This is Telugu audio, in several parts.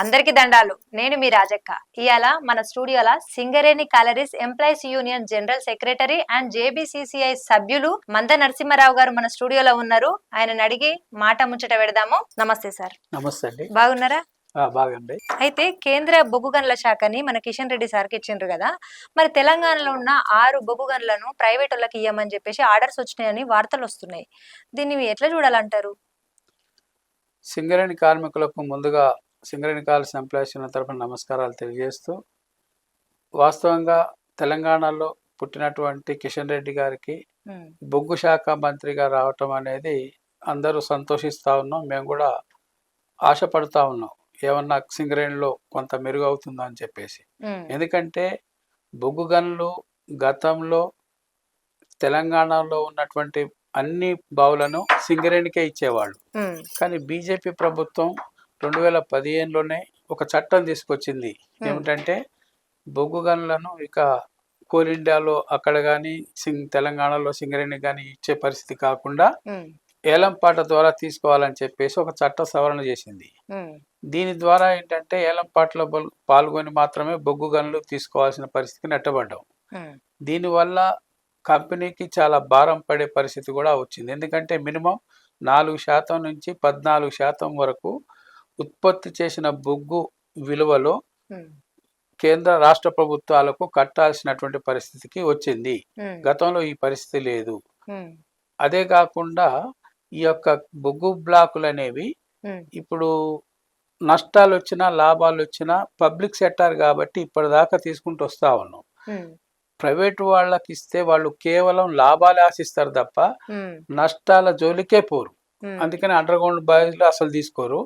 అందరికి దండాలు. నేను మీ రాజక్క. ఇవాళ మన స్టూడియోల Singareni collieries employees union general secretary and JBCCI సభ్యులు మంద నరసింహారావు గారు మన స్టూడియోలో ఉన్నారు. ఆయనను అడిగి మాట ముచ్చట పెడదాము. నమస్తే సార్. నమస్తే అండి. బాగున్నారా? బాగండి అయితే కేంద్ర బొగ్గు గనుల శాఖని మన కిషన్ రెడ్డి సార్కి ఇచ్చిండ్రు కదా. మరి తెలంగాణలో ఉన్న ఆరు బొగ్గు గనులను ప్రైవేట్ వాళ్ళకి ఇవ్వమని చెప్పేసి ఆర్డర్స్ వచ్చినాయని వార్తలు వస్తున్నాయి. దీన్ని ఎట్లా చూడాలంటారు? సింగరేణి కార్మికులకు ముందుగా సింగరేణి కాల్స్ ఎంప్లాయీస్ యూనియన్ తరఫున నమస్కారాలు తెలియజేస్తూ వాస్తవంగా తెలంగాణలో పుట్టినటువంటి కిషన్ రెడ్డి గారికి బొగ్గు శాఖ మంత్రిగా రావటం అనేది అందరూ సంతోషిస్తూ ఉన్నాం మేము కూడా ఆశపడుతూ ఉన్నాం. ఏమన్నా సింగరేణిలో కొంత మెరుగవుతుందో అని చెప్పేసి. ఎందుకంటే బొగ్గు గనులు గతంలో తెలంగాణలో ఉన్నటువంటి అన్ని బావులను సింగరేణికే ఇచ్చేవాళ్ళు. కానీ బీజేపీ ప్రభుత్వం రెండు వేల పదిహేనులోనే ఒక చట్టం తీసుకొచ్చింది. ఏమిటంటే బొగ్గు గనులను ఇక కోల్ ఇండియాలో అక్కడ కానీ సింగ్ తెలంగాణలో సింగరేణి కానీ ఇచ్చే పరిస్థితి కాకుండా ఏలంపాట ద్వారా తీసుకోవాలని చెప్పేసి ఒక చట్ట సవరణ చేసింది. దీని ద్వారా ఏంటంటే ఏలంపాటలో పాల్గొని మాత్రమే బొగ్గు గనులు తీసుకోవాల్సిన పరిస్థితికి నెట్టబడ్డాం. దీనివల్ల కంపెనీకి చాలా భారం పడే పరిస్థితి కూడా వచ్చింది. ఎందుకంటే మినిమం నాలుగు శాతం నుంచి పద్నాలుగు శాతం వరకు ఉత్పత్తి చేసిన బొగ్గు విలువలో కేంద్ర రాష్ట్ర ప్రభుత్వాలకు కట్టాల్సినటువంటి పరిస్థితికి వచ్చింది. గతంలో ఈ పరిస్థితి లేదు. అదే కాకుండా ఈ యొక్క బొగ్గు బ్లాకులు అనేవి ఇప్పుడు నష్టాలు వచ్చినా లాభాలు వచ్చినా పబ్లిక్ సెక్టార్ కాబట్టి ఇప్పటిదాకా తీసుకుంటూ వస్తా ఉన్నాం. ప్రైవేట్ వాళ్ళకి ఇస్తే వాళ్ళు కేవలం లాభాలు ఆశిస్తారు తప్ప నష్టాల జోలికే పోరు. అందుకని అండర్ గ్రౌండ్ బాయ్స్లో అసలు తీసుకోరు.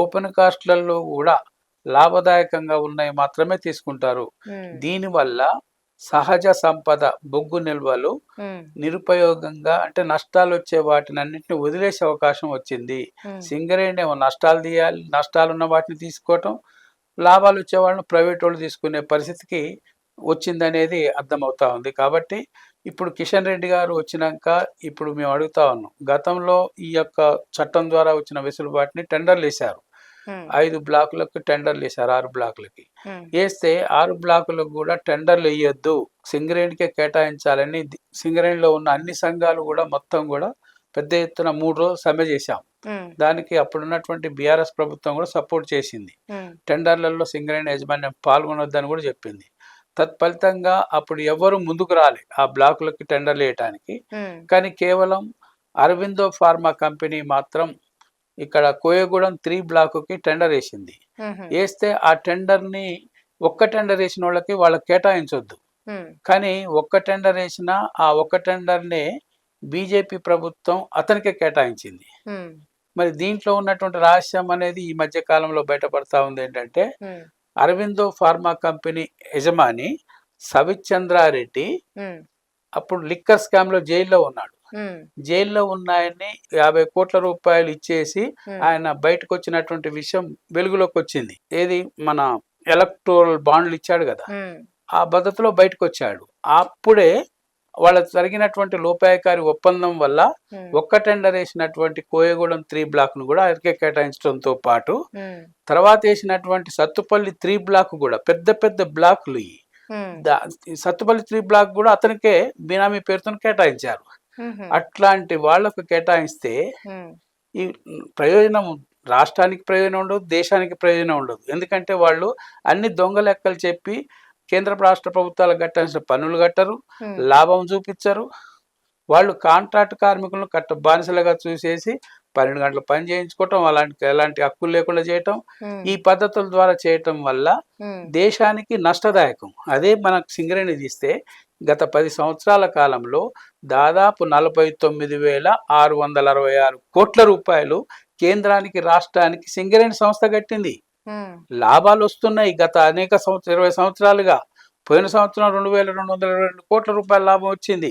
ఓపెన్ కాస్ట్లలో కూడా లాభదాయకంగా ఉన్నాయి మాత్రమే తీసుకుంటారు. దీనివల్ల సహజ సంపద బొగ్గు నిల్వలు నిరుపయోగంగా అంటే నష్టాలు వచ్చే వాటిని అన్నింటిని వదిలేసే అవకాశం వచ్చింది. ఉమ్, సింగరేణి ఏమో నష్టాలు తీయాలి నష్టాలు ఉన్న వాటిని తీసుకోవటం లాభాలు వచ్చే వాళ్ళని ప్రైవేట్ వాళ్ళు తీసుకునే పరిస్థితికి వచ్చిందనేది అర్థమవుతా ఉంది. కాబట్టి ఇప్పుడు కిషన్ రెడ్డి గారు వచ్చినాక ఇప్పుడు మేము అడుగుతా ఉన్నాం. గతంలో ఈ యొక్క చట్టం ద్వారా వచ్చిన వెసులుబాటుని టెండర్లు వేశారు. ఐదు బ్లాకులకు టెండర్లు వేశారు ఆరు బ్లాకులకి. వేస్తే ఆరు బ్లాకులకు కూడా టెండర్లు వేయొద్దు. సింగరేణికే కేటాయించాలని సింగరేణిలో ఉన్న అన్ని సంఘాలు కూడా మొత్తం కూడా పెద్ద ఎత్తున మూడు రోజులు సమ్మె చేశాం. దానికి అప్పుడున్నటువంటి బీఆర్ఎస్ ప్రభుత్వం కూడా సపోర్ట్ చేసింది. టెండర్లలో సింగరేణి యాజమాన్యం పాల్గొనొద్దని కూడా చెప్పింది. తత్ఫలితంగా అప్పుడు ఎవరు ముందుకు రాలే ఆ బ్లాకులకి టెండర్లు వేయటానికి. కానీ కేవలం అరవిందో ఫార్మా కంపెనీ మాత్రం ఇక్కడ కోయగూడెం త్రీ బ్లాకుకి టెండర్ వేసింది. వేస్తే ఆ టెండర్ని ఒక్క టెండర్ వేసిన వాళ్ళకి వాళ్ళకి కేటాయించొద్దు. కానీ ఒక్క టెండర్ వేసిన ఆ ఒక్క టెండర్నే బీజేపీ ప్రభుత్వం అతనికే కేటాయించింది. మరి దీంట్లో ఉన్నటువంటి రహస్యం అనేది ఈ మధ్య కాలంలో బయటపడతా ఉంది ఏంటంటే అరవిందో ఫార్మా కంపెనీ యజమాని సవిత్ చంద్రారెడ్డి ఉమ్, అప్పుడు లిక్కర్ స్కామ్లో జైల్లో ఉన్నాడు. జైల్లో ఉన్న ఆయన్ని యాభై కోట్ల రూపాయలు ఇచ్చేసి ఆయన బయటకు వచ్చినటువంటి విషయం వెలుగులోకి వచ్చింది ఏది? మన ఎలక్టోరల్ బాండ్లు ఇచ్చాడు కదా. ఆ పద్ధతిలో బయటకు వచ్చాడు అప్పుడే వాళ్ళకి జరిగినటువంటి లోపాయకారి ఒప్పందం వల్ల ఒక్క టెండర్ వేసినటువంటి కోయగూడెం త్రీ బ్లాక్ను కూడా ఆయనకే కేటాయించడంతో పాటు తర్వాత వేసినటువంటి సత్తుపల్లి త్రీ బ్లాక్ కూడా పెద్ద పెద్ద బ్లాక్లు సత్తుపల్లి త్రీ బ్లాక్ కూడా అతనికే బినామీ పేరుతో కేటాయించారు. అట్లాంటి వాళ్ళకు కేటాయిస్తే ఈ ప్రయోజనం రాష్ట్రానికి ప్రయోజనం ఉండదు దేశానికి ప్రయోజనం ఉండదు. ఎందుకంటే వాళ్ళు అన్ని దొంగ లెక్కలు చెప్పి కేంద్ర రాష్ట్ర ప్రభుత్వాలకు కట్టాల్సిన పన్నులు కట్టరు లాభం చూపించరు. వాళ్ళు కాంట్రాక్ట్ కార్మికులను కట్ట బానిసలుగా చూసేసి పన్నెండు గంటలు పని చేయించుకోవటం అలాంటి ఎలాంటి హక్కులు లేకుండా చేయటం ఈ పద్ధతుల ద్వారా చేయటం వల్ల దేశానికి నష్టదాయకం. అదే మనకు సింగరేణి తీస్తే గత పది సంవత్సరాల కాలంలో దాదాపు నలభై తొమ్మిది వేల ఆరు వందల అరవై ఆరు కోట్ల రూపాయలు కేంద్రానికి రాష్ట్రానికి సింగరేణి సంస్థ కట్టింది. లాభాలు వస్తున్నాయి గత అనేక సంవత్సర ఇరవై సంవత్సరాలుగా. పోయిన సంవత్సరం రెండు వేల రెండు వందల ఇరవై రెండు కోట్ల రూపాయల లాభం వచ్చింది.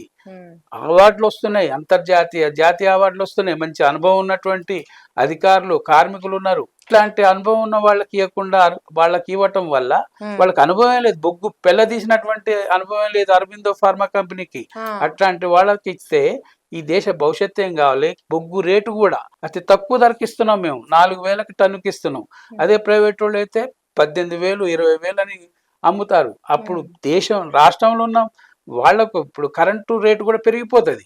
అవార్డులు వస్తున్నాయి అంతర్జాతీయ జాతీయ అవార్డులు వస్తున్నాయి. మంచి అనుభవం ఉన్నటువంటి అధికారులు కార్మికులు ఉన్నారు. ఇట్లాంటి అనుభవం ఉన్న వాళ్ళకి ఇవ్వకుండా వాళ్ళకి ఇవ్వటం వల్ల వాళ్ళకి అనుభవం లేదు. బొగ్గు పెళ్ళ తీసినటువంటి అనుభవం లేదు అరవిందో ఫార్మా కంపెనీకి. అట్లాంటి వాళ్ళకి ఇస్తే ఈ దేశ భవిష్యత్తు ఏం కావాలి? బొగ్గు రేటు కూడా అతి తక్కువ ధరకి ఇస్తున్నాం మేము. నాలుగు వేలకి టన్నుకి ఇస్తున్నాం. అదే ప్రైవేట్ వాళ్ళు అయితే పద్దెనిమిది వేలు ఇరవై వేలు అని అమ్ముతారు. అప్పుడు దేశం రాష్ట్రంలో ఉన్న వాళ్ళకు ఇప్పుడు కరెంటు రేటు కూడా పెరిగిపోతుంది.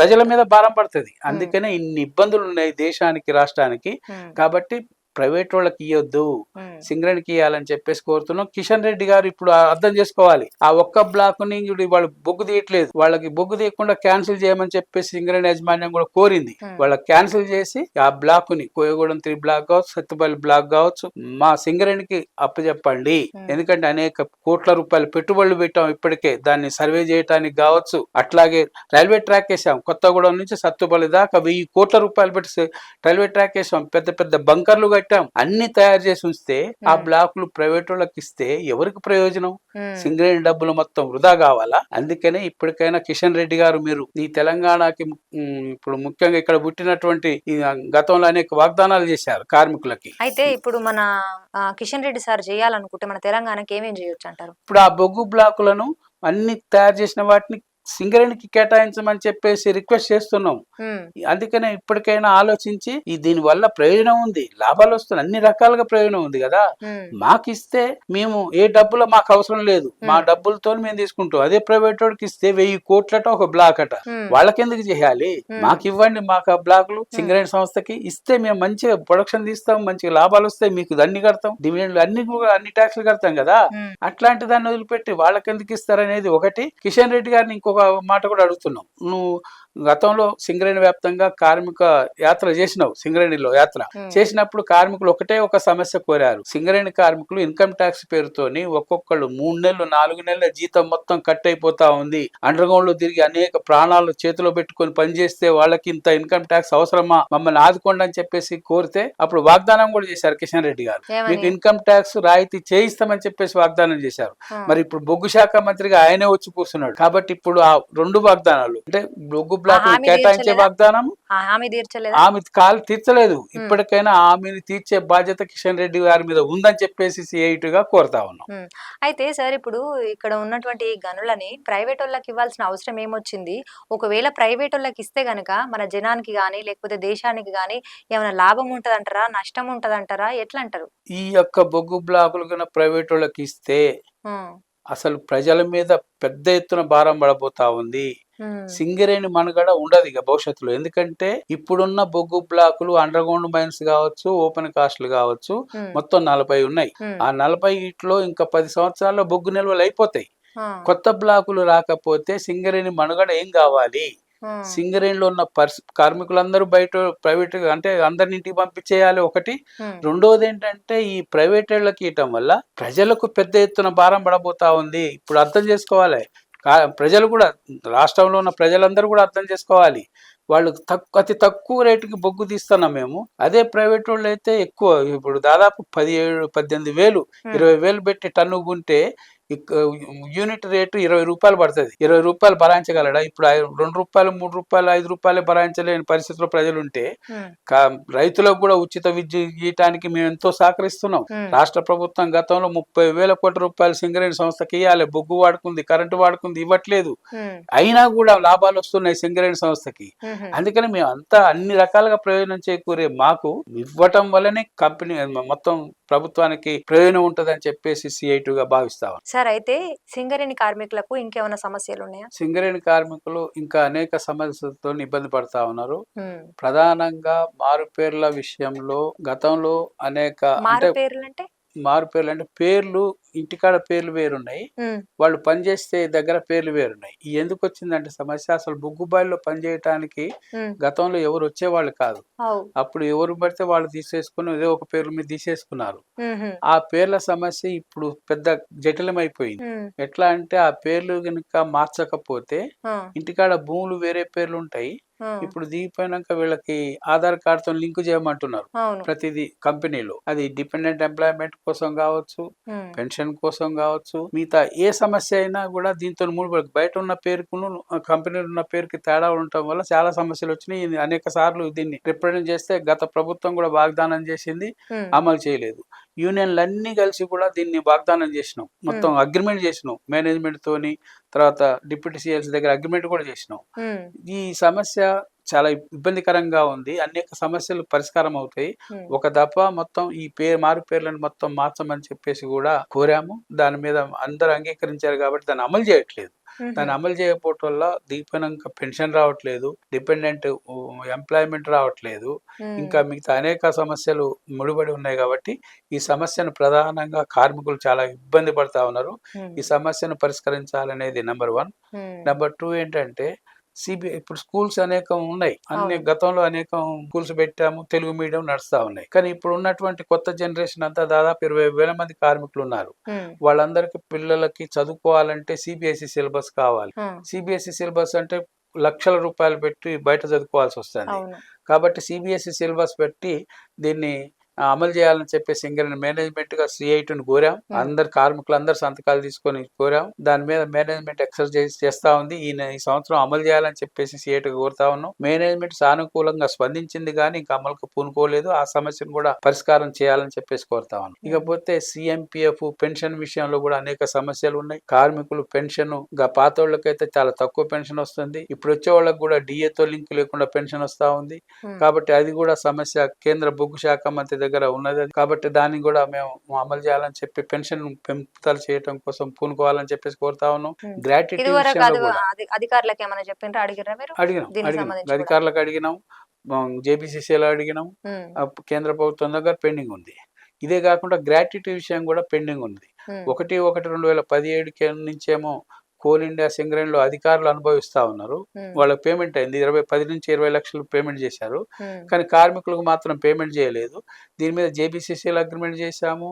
ప్రజల మీద భారం పడుతుంది. అందుకనే ఇన్ని ఇబ్బందులు ఉన్నాయి దేశానికి రాష్ట్రానికి. కాబట్టి ప్రైవేట్ వాళ్ళకి ఇవ్వద్దు సింగరేణికి ఇవ్వాలని చెప్పేసి కోరుతున్నాం. కిషన్ రెడ్డి గారు ఇప్పుడు అర్థం చేసుకోవాలి. ఆ ఒక్క బ్లాక్ని వాళ్ళు బొగ్గు తీయట్లేదు. వాళ్ళకి బొగ్గు తీయకుండా క్యాన్సిల్ చేయమని చెప్పేసి సింగరేణి యాజమాన్యం కూడా కోరింది. వాళ్ళకి క్యాన్సిల్ చేసి ఆ బ్లాక్ని కోయగూడెం త్రీ బ్లాక్ కావచ్చు సత్తుపల్లి బ్లాక్ కావచ్చు మా సింగరేణికి అప్పచెప్పండి. ఎందుకంటే అనేక కోట్ల రూపాయలు పెట్టుబడులు పెట్టాం ఇప్పటికే. దాన్ని సర్వే చేయడానికి కావచ్చు అట్లాగే రైల్వే ట్రాక్ వేసాం. కొత్తగూడెం నుంచి సత్తుపల్లి దాకా వెయ్యి కోట్ల రూపాయలు పెట్టి రైల్వే ట్రాక్ వేసాం. పెద్ద పెద్ద బంకర్లు కట్టాం అన్ని తయారు చేసి ఉంచితే ఆ. బ్లాకులు ప్రైవేట్ వాళ్ళకి ఇస్తే ఎవరికి ప్రయోజనం? సింగరేణి డబ్బులు మొత్తం వృధా కావాలా? అందుకనే ఇప్పటికైనా కిషన్ రెడ్డి గారు మీరు ఈ తెలంగాణకి ఇప్పుడు ముఖ్యంగా ఇక్కడ పుట్టినటువంటి గతంలో అనేక వాగ్దానాలు చేశారు కార్మికులకి. అయితే ఇప్పుడు మన కిషన్ రెడ్డి సార్ చేయాలనుకుంటే మన తెలంగాణకి ఏమేం చేయొచ్చు అంటారు? ఇప్పుడు ఆ బొగ్గు బ్లాకులను అన్ని తయారు చేసిన వాటిని సింగరేణికి కేటాయించమని చెప్పేసి రిక్వెస్ట్ చేస్తున్నాం. అందుకనే ఇప్పటికైనా ఆలోచించి ఈ దీని వల్ల ప్రయోజనం ఉంది. లాభాలు వస్తున్నాయి. అన్ని రకాలుగా ప్రయోజనం ఉంది కదా. ఉమ్, మాకు ఇస్తే మేము ఏ డబ్బులో మాకు అవసరం లేదు. మా. డబ్బులతో మేము తీసుకుంటాం. అదే ప్రైవేట్ వాడికి ఇస్తే వెయ్యి కోట్లట ఒక బ్లాక్ అట. ఉమ్, వాళ్ళకి ఎందుకు చేయాలి. మాకు ఇవ్వండి మాకు ఆ బ్లాక్లు. సింగరేణి సంస్థకి ఇస్తే మేము మంచిగా ప్రొడక్షన్ తీస్తాం మంచిగా లాభాలు వస్తాయి మీకు అన్ని కడతాం డివిడెండ్లు అన్ని అన్ని ట్యాక్స్లు కడతాం కదా. అట్లాంటి దాన్ని వదిలిపెట్టి వాళ్ళకి ఎందుకు ఇస్తారనేది ఒకటి. కిషన్ రెడ్డి గారిని ఇంకొక మాట కూడా అడుగుతున్నాం నువ్వు గతంలో సింగరేణి వ్యాప్తంగా కార్మిక యాత్ర చేసినావు సింగరేణిలో యాత్ర. చేసినప్పుడు కార్మికులు ఒకటే ఒక సమస్య కోరారు. సింగరేణి కార్మికులు ఇన్కమ్ ట్యాక్స్ పేరుతోని ఒక్కొక్కళ్ళు మూడు నెలలు నాలుగు నెలల జీతం మొత్తం కట్ అయిపోతా ఉంది. అండర్ గ్రౌండ్లో తిరిగి అనేక ప్రాణాలు చేతిలో పెట్టుకొని పనిచేస్తే వాళ్ళకి ఇంత ఇన్కమ్ ట్యాక్స్ అవసరమా? మమ్మల్ని ఆదుకోండి అని చెప్పేసి కోరితే అప్పుడు వాగ్దానం కూడా చేశారు కిషన్ రెడ్డి గారు. మీకు ఇన్కమ్ ట్యాక్స్ రాయితీ చేయిస్తామని చెప్పేసి వాగ్దానం చేశారు. మరి ఇప్పుడు బొగ్గు శాఖ మంత్రిగా ఆయనే వచ్చి కూర్చున్నాడు. కాబట్టి ఇప్పుడు ఆ రెండు వాగ్దానాలు అంటే బొగ్గు బ్లాక్ కేటాయించే? వాగ్దానం? ఆ హామీ తీర్చలేదా? ఆమె కాలు తీర్చలేదు. ఇప్పటికైనా ఆమెను తీర్చే బాధ్యత కిషన్ రెడ్డి గారి మీద ఉందని చెప్పేసి సిఐటి గా కోరుతా ఉన్నాం. అయితే సార్ ఇప్పుడు ఇక్కడ ఉన్నటువంటి గనులని ప్రైవేట్ వాళ్ళకి ఇవ్వాల్సిన అవసరం ఏమొచ్చింది? ఒకవేళ ప్రైవేట్ వాళ్ళకి ఇస్తే గనక మన జనానికి గానీ లేకపోతే దేశానికి గానీ ఏమైనా లాభం ఉంటదంటారా? నష్టం ఉంటదంటారా? ఎట్లా అంటారు ఈ యొక్క బొగ్గు బ్లాకులు కన్నా ప్రైవేట్ వాళ్ళకి ఇస్తే అసలు ప్రజల మీద పెద్ద ఎత్తున భారం పడబోతా ఉంది. సింగరేణి మనుగడ ఉండదు ఇక భవిష్యత్తులో. ఎందుకంటే ఇప్పుడున్న బొగ్గు బ్లాకులు అండర్ గ్రౌండ్ మైన్స్ కావచ్చు ఓపెన్ కాస్ట్లు కావచ్చు మొత్తం నలభై ఉన్నాయి. ఆ నలభై ఇట్లో ఇంకా పది సంవత్సరాల్లో బొగ్గు నిల్వలు అయిపోతాయి. కొత్త బ్లాకులు రాకపోతే సింగరేణి మనుగడ ఏం కావాలి? సింగరేణిలో ఉన్న పర్స్ కార్మికులందరూ బయట ప్రైవేట్ అంటే అందరిని ఇంటికి పంపించేయాలి ఒకటి. రెండోది ఏంటంటే ఈ ప్రైవేట్ వాళ్ళకి ఇవ్వటం వల్ల ప్రజలకు పెద్ద ఎత్తున భారం పడబోతా ఉంది. ఇప్పుడు అర్థం చేసుకోవాలి. ప్రజలు కూడా రాష్ట్రంలో ఉన్న ప్రజలందరూ కూడా అర్థం చేసుకోవాలి. వాళ్ళు తక్కువ అతి తక్కువ రేటుకి బొగ్గు తీస్తున్నాం మేము. అదే ప్రైవేట్ వాళ్ళు అయితే ఎక్కువ. ఇప్పుడు దాదాపు పదిహేడు పద్దెనిమిది వేలు ఇరవై వేలు పెట్టి టన్ను ఇక యూనిట్ రేటు ఇరవై రూపాయలు పడుతుంది. ఇరవై రూపాయలు భరాయించగలడా ఇప్పుడు రెండు రూపాయలు మూడు రూపాయలు ఐదు రూపాయలు భరాయించలేని పరిస్థితిలో ప్రజలు ఉంటే రైతులకు కూడా ఉచిత విద్యుత్ గీయటానికి మేము ఎంతో సహకరిస్తున్నాం. రాష్ట్ర ప్రభుత్వం గతంలో ముప్పై వేల కోట్ల రూపాయలు సింగరేణి సంస్థకి ఇవ్వాలి బొగ్గు వాడుకుంది కరెంటు వాడుకుంది ఇవ్వట్లేదు. అయినా కూడా లాభాలు వస్తున్నాయి సింగరేణి సంస్థకి. అందుకని మేము అంతా అన్ని రకాలుగా ప్రయోజనం చేకూరే మాకు ఇవ్వటం వల్లనే కంపెనీ మొత్తం ప్రభుత్వానికి ప్రయోజనం ఉంటుందని చెప్పేసి సిఐ గా భావిస్తాం సార్ అయితే సింగరేణి కార్మికులకు ఇంకేమైనా సమస్యలు ఉన్నాయా సింగరేణి కార్మికులు ఇంకా అనేక సమస్యలతో ఇబ్బంది పడతా ఉన్నారు. ప్రధానంగా మారుపేర్ల విషయంలో గతంలో అనేక అంటే మారు పేర్లు అంటే మారుపేర్లు అంటే పేర్లు ఇంటికాడ పేర్లు వేరున్నాయి. వాళ్ళు పనిచేస్తే దగ్గర పేర్లు వేరున్నాయి. ఈ ఎందుకు వచ్చిందంటే సమస్య అసలు బొగ్గుబాయిలో పనిచేయటానికి గతంలో ఎవరు వచ్చేవాళ్ళు కాదు. అప్పుడు ఎవరు పడితే వాళ్ళు తీసేసుకుని ఏదో ఒక పేరు మీద తీసేసుకున్నారు. ఆ పేర్ల సమస్య ఇప్పుడు పెద్ద జటిలమైపోయింది. ఎట్లా అంటే ఆ పేర్లు కనుక మార్చకపోతే ఇంటికాడ భూములు వేరే పేర్లు ఉంటాయి. ఇప్పుడు దిగిపోయినాక వీళ్ళకి ఆధార్ కార్డుతో లింక్ చేయమంటున్నారు ప్రతిదీ కంపెనీలో. అది డిపెండెంట్ ఎంప్లాయ్మెంట్ కోసం కావచ్చు పెన్షన్ పెన్షన్ కోసం కావచ్చు మిగతా ఏ సమస్య అయినా కూడా దీంతో ముడిపడి బయట ఉన్న పేరుకును కంపెనీలో ఉన్న పేరుకి తేడా ఉండటం వల్ల చాలా సమస్యలు వచ్చినాయి. అనేక సార్లు దీన్ని రిప్రజెంట్ చేస్తే గత ప్రభుత్వం కూడా వాగ్దానం చేసింది అమలు చేయలేదు. యూనియన్లు అన్ని కలిసి కూడా దీన్ని వాగ్దానం చేసినాం. మొత్తం అగ్రిమెంట్ చేసినాం. మేనేజ్మెంట్ తోని తర్వాత డిప్యూటీ సిఎల్స్ దగ్గర అగ్రిమెంట్ కూడా చేసినాం. ఈ సమస్య చాలా ఇబ్బందికరంగా ఉంది. అనేక సమస్యలు పరిష్కారం అవుతాయి. ఒక దఫ మొత్తం ఈ పేరు మారు పేర్లను మొత్తం మార్చమని చెప్పేసి కూడా కోరాము. దాని మీద అందరూ అంగీకరించారు కాబట్టి దాన్ని అమలు చేయట్లేదు. దాన్ని అమలు చేయకపోవటం వల్ల దీపనంక పెన్షన్ రావట్లేదు. డిపెండెంట్ ఎంప్లాయ్మెంట్ రావట్లేదు. ఇంకా మిగతా అనేక సమస్యలు ముడిపడి ఉన్నాయి కాబట్టి ఈ సమస్యను ప్రధానంగా కార్మికులు చాలా ఇబ్బంది పడతా ఉన్నారు. ఈ సమస్యను పరిష్కరించాలనేది నెంబర్ వన్. నెంబర్ టూ ఏంటంటే సిబిఐ ఇప్పుడు స్కూల్స్ అనేకం ఉన్నాయి. అన్ని. గతంలో అనేకం స్కూల్స్ పెట్టాము తెలుగు మీడియం నడుస్తా ఉన్నాయి. కానీ ఇప్పుడు ఉన్నటువంటి కొత్త జనరేషన్ అంతా దాదాపు ఇరవై వేల మంది కార్మికులు ఉన్నారు వాళ్ళందరికీ పిల్లలకి చదువుకోవాలంటే సిబిఎస్ఈ సిలబస్ కావాలి. సిబిఎస్ఈ సిలబస్ అంటే లక్షల రూపాయలు పెట్టి బయట చదువుకోవాల్సి వస్తుంది. కాబట్టి సిబిఎస్ఈ సిలబస్ పెట్టి దీన్ని అమలు చేయాలని చెప్పేసి ఇంకా మేనేజ్మెంట్గా సిఐటిని కోరాం. అందరు కార్మికులు అందరు సంతకాలు తీసుకొని కోరాం. దాని మీద మేనేజ్మెంట్ ఎక్సర్సైజ్ చేస్తా ఉంది. ఈయన ఈ సంవత్సరం అమలు చేయాలని చెప్పేసి సిఐటి కోరుతా ఉన్నాం. మేనేజ్మెంట్ సానుకూలంగా స్పందించింది కానీ ఇంకా అమలుకు పూనుకోలేదు. ఆ సమస్యను కూడా పరిష్కారం చేయాలని చెప్పేసి కోరుతా ఉన్నాం. ఇకపోతే సిఎంపిఎఫ్ పెన్షన్ విషయంలో కూడా అనేక సమస్యలు ఉన్నాయి. కార్మికులు పెన్షన్గా పాత వాళ్ళకైతే చాలా తక్కువ పెన్షన్ వస్తుంది. ఇప్పుడు వచ్చే వాళ్ళకి కూడా డిఏతో లింక్ లేకుండా పెన్షన్ వస్తా ఉంది. కాబట్టి అది కూడా సమస్య. కేంద్ర బొగ్గు శాఖ మంత్రి దగ్గర ఉన్నది కాబట్టి దాన్ని కూడా మేము అమలు చేయాలని చెప్పి పెన్షన్ పెంపుదల చేయడం కోసం పూనుకోవాలని చెప్పేసి కోరుతా ఉన్నాం. గ్రాట్యుటీ అధికారులకు ఏమైనా చెప్పిండ్రా అడిగినాం. అధికారులకు అడిగినాం. జేబీసీసీలో అడిగినాం. కేంద్ర ప్రభుత్వం దగ్గర పెండింగ్ ఉంది. ఇదే కాకుండా గ్రాట్యుటీ విషయం కూడా పెండింగ్ ఉంది. ఒకటి ఒకటి రెండు వేల పదిహేడు నుంచేమో కోల్ ఇండియా సింగరేణిలో అధికారులు అనుభవిస్తా ఉన్నారు. వాళ్ళకి పేమెంట్ అయింది. ఇరవై పది నుంచి ఇరవై లక్షలు పేమెంట్ చేశారు. కానీ కార్మికులకు మాత్రం పేమెంట్ చేయలేదు. దీని మీద జేబీసీసీలో అగ్రిమెంట్ చేశాము.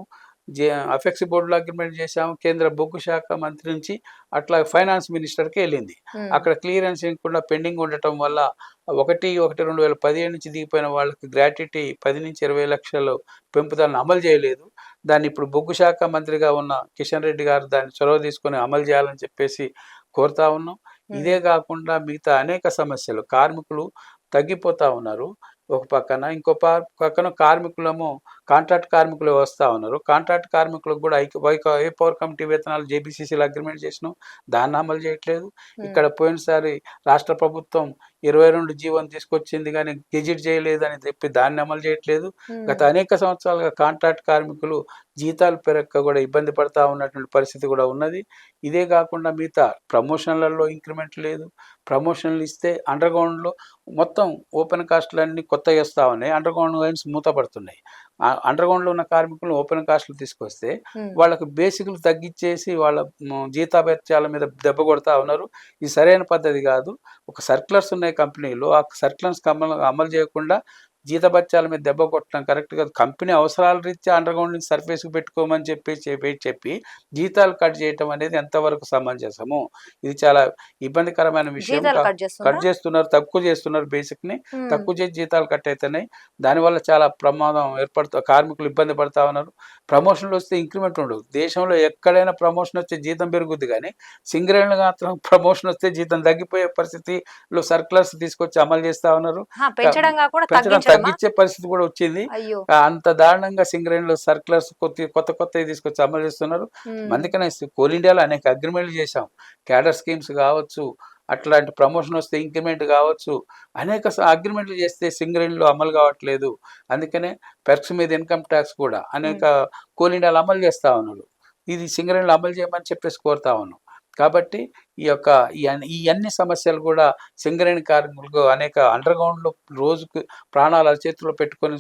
జే అఫెక్స్ బోర్డులో అగ్రిమెంట్ చేశాము. కేంద్ర బొగ్గు శాఖ మంత్రి నుంచి అట్లా ఫైనాన్స్ మినిస్టర్కి వెళ్ళింది. అక్కడ క్లియరెన్స్ ఇవ్వకుండా పెండింగ్ ఉండటం వల్ల ఒకటి ఒకటి రెండు వేల పదిహేడు నుంచి దిగిపోయిన వాళ్ళకి గ్రాట్యుటీ పది నుంచి ఇరవై లక్షలు పెంపుదలను అమలు చేయలేదు. దాన్ని ఇప్పుడు బొగ్గు శాఖ మంత్రిగా ఉన్న కిషన్ రెడ్డి గారు దాన్ని చొరవ తీసుకొని అమలు చేయాలని చెప్పేసి కోరుతా ఉన్నాం. ఇదే కాకుండా మిగతా అనేక సమస్యలు కార్మికులు తగ్గిపోతా ఉన్నారు. ఒక పక్కన ఇంకో పక్కన కార్మికులము కాంట్రాక్ట్ కార్మికులు వస్తూ ఉన్నారు. కాంట్రాక్ట్ కార్మికులకు కూడా ఏ పవర్ కమిటీ వేతనాలు జేబీసీసీలో అగ్రిమెంట్ చేసినాం దాన్ని అమలు చేయట్లేదు. ఇక్కడ పోయినసారి రాష్ట్ర ప్రభుత్వం ఇరవై రెండు జీవో తీసుకొచ్చింది కానీ గెజిట్ చేయలేదు అని చెప్పి దాన్ని అమలు చేయట్లేదు. గత అనేక సంవత్సరాలుగా కాంట్రాక్ట్ కార్మికులు జీతాలు పెరగక కూడా ఇబ్బంది పడతా ఉన్నటువంటి పరిస్థితి కూడా ఉన్నది. ఇదే కాకుండా మిగతా ప్రమోషన్లలో ఇంక్రిమెంట్ లేదు. ప్రమోషన్లు ఇస్తే అండర్ గ్రౌండ్లో మొత్తం ఓపెన్ కాస్ట్లన్నీ కొత్తగా వస్తూ ఉన్నాయి. అండర్ గ్రౌండ్ లైన్స్ మూతపడుతున్నాయి. అండర్ గ్రౌండ్లో ఉన్న కార్మికులు ఓపెన్ కాస్ట్లు తీసుకొస్తే ఉమ్, వాళ్ళకు బేసిక్లు తగ్గించేసి వాళ్ళ జీతాభత్యాల మీద దెబ్బ కొడతా ఉన్నారు. ఇది సరైన పద్ధతి కాదు. ఒక సర్క్యులర్స్ ఉన్నాయి కంపెనీలో. ఆ సర్క్యులర్స్ అమలు అమలు చేయకుండా జీతభత్యాల మీద దెబ్బ కొట్టడం కరెక్ట్ కాదు. కంపెనీ అవసరాల రీత్యా అండర్ గ్రౌండ్ నుంచి సర్ఫేస్కి పెట్టుకోమని చెప్పి చెప్పి చెప్పి జీతాలు కట్ చేయటం అనేది ఎంతవరకు సమంజసము? ఇది చాలా ఇబ్బందికరమైన విషయం. కట్ చేస్తున్నారు తక్కువ చేస్తున్నారు బేసిక్ని ఉమ్, తక్కువ చేసి జీతాలు కట్ అవుతున్నాయి దానివల్ల చాలా ప్రమాదం ఏర్పడుతా కార్మికులు ఇబ్బంది పడతా ఉన్నారు. ప్రమోషన్లు వస్తే ఇంక్రిమెంట్ ఉండదు. దేశంలో ఎక్కడైనా ప్రమోషన్ వస్తే జీతం పెరుగుద్ది కానీ సింగరేణులు మాత్రం ప్రమోషన్ వస్తే జీతం తగ్గిపోయే పరిస్థితిలో సర్క్యులర్స్ తీసుకొచ్చి అమలు చేస్తా ఉన్నారు. పెంచడం తగ్గించే పరిస్థితి కూడా వచ్చింది. అంత దారుణంగా సింగరేణిలో సర్క్యులర్స్ కొత్త కొత్త కొత్తవి తీసుకొచ్చి అమలు చేస్తున్నారు. అందుకనే కోల్ ఇండియాలో అనేక అగ్రిమెంట్లు చేశాం. క్యాడర్ స్కీమ్స్ కావచ్చు అట్లాంటి ప్రమోషన్ వస్తే ఇంక్రిమెంట్ కావచ్చు అనేక అగ్రిమెంట్లు చేస్తే సింగరేణిలో అమలు కావట్లేదు. అందుకనే పెర్క్స్ మీద ఇన్కమ్ ట్యాక్స్ కూడా అనేక కోల్ ఇండియాలో అమలు చేస్తా ఉన్నారు ఇది సింగరేణిలో అమలు చేయమని చెప్పేసి కోరుతా ఉన్నాం. కాబట్టి ఈ యొక్క ఈ అన్ని- సమస్యలు కూడా సింగరేణి కార్మికులకు అనేక అండర్గ్రౌండ్లో రోజుకు ప్రాణాలు చేతిలో పెట్టుకొని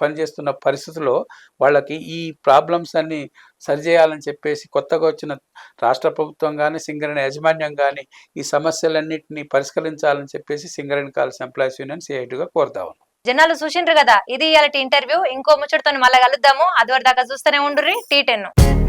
పనిచేస్తున్న పరిస్థితుల్లో వాళ్ళకి ఈ ప్రాబ్లమ్స్ అన్నీ సరిచేయాలని చెప్పేసి కొత్తగా వచ్చిన రాష్ట్ర ప్రభుత్వం కానీ సింగరేణి యాజమాన్యం కానీ ఈ సమస్యలన్నింటినీ పరిష్కరించాలని చెప్పేసి సింగరేణి కాల్స్ ఎంప్లాయీస్ యూనియన్ సిఐటిగా కోరుతా జనాలు చూసిండ్రు కదా ఇది ఇలాంటి ఇంటర్వ్యూ ఇంకో ముచ్చటితో మళ్ళీ కలుద్దాము. అది దాకా చూస్తూనే ఉండుర్రి. T ten.